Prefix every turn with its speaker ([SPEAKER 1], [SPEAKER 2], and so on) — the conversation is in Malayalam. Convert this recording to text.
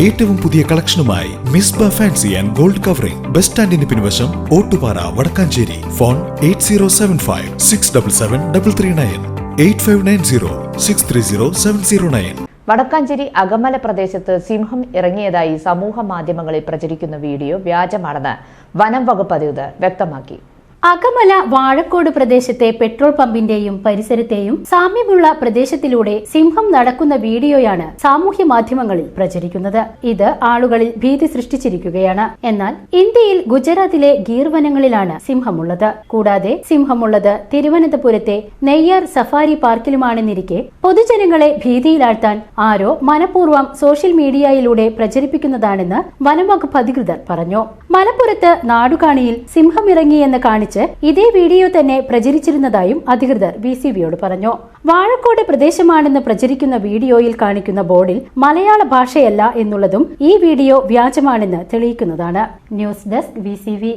[SPEAKER 1] ഏറ്റവും പുതിയ കളക്ഷനുമായി Misba fancy and gold covering. Bus സ്റ്റാൻഡിന് പിൻവശം Ottupara Vadakkanchery. Phone eight zero seven five six double seven double three nine. Eight five nine zero six three zero seven zero nine.
[SPEAKER 2] Vadakkanchery Akamala പ്രദേശത്ത് സിംഹം ഇറങ്ങിയതായി സമൂഹ മാധ്യമങ്ങളിൽ പ്രചരിക്കുന്ന വീഡിയോ വ്യാജമാണെന്ന് വനം വകുപ്പ് അധികൃതർ വ്യക്തമാക്കി.
[SPEAKER 3] അകമല വാഴക്കോട് പ്രദേശത്തെ പെട്രോൾ പമ്പിന്റെയും പരിസരത്തെയും സാമ്യമുള്ള പ്രദേശത്തിലൂടെ സിംഹം നടക്കുന്ന വീഡിയോയാണ് സാമൂഹ്യ മാധ്യമങ്ങളിൽ പ്രചരിക്കുന്നത്. ഇത് ആളുകളിൽ ഭീതി സൃഷ്ടിച്ചിരിക്കുകയാണ്. എന്നാൽ ഇന്ത്യയിൽ ഗുജറാത്തിലെ ഗീർവനങ്ങളിലാണ് സിംഹമുള്ളത്. കൂടാതെ സിംഹമുള്ളത് തിരുവനന്തപുരത്തെ നെയ്യാർ സഫാരി പാർക്കിലുമാണെന്നിരിക്കെ പൊതുജനങ്ങളെ ഭീതിയിലാഴ്ത്താൻ ആരോ മനഃപൂർവം സോഷ്യൽ മീഡിയയിലൂടെ പ്രചരിപ്പിക്കുന്നതാണെന്ന് വനംവകുപ്പ് അധികൃതർ പറഞ്ഞു. മലപ്പുറത്ത് നാടുകാണിയിൽ സിംഹം ഇറങ്ങിയെന്ന് കാണിച്ച് ഇതേ വീഡിയോ തന്നെ പ്രചരിച്ചിരുന്നതായും അധികൃതർ വി സി ബിയോട് പറഞ്ഞു. വാഴക്കോട് പ്രദേശമാണെന്ന് പ്രചരിക്കുന്ന വീഡിയോയിൽ കാണിക്കുന്ന ബോർഡിൽ മലയാള ഭാഷയല്ല എന്നുള്ളതും ഈ വീഡിയോ വ്യാജമാണെന്ന് തെളിയിക്കുന്നതാണ്. News desk V.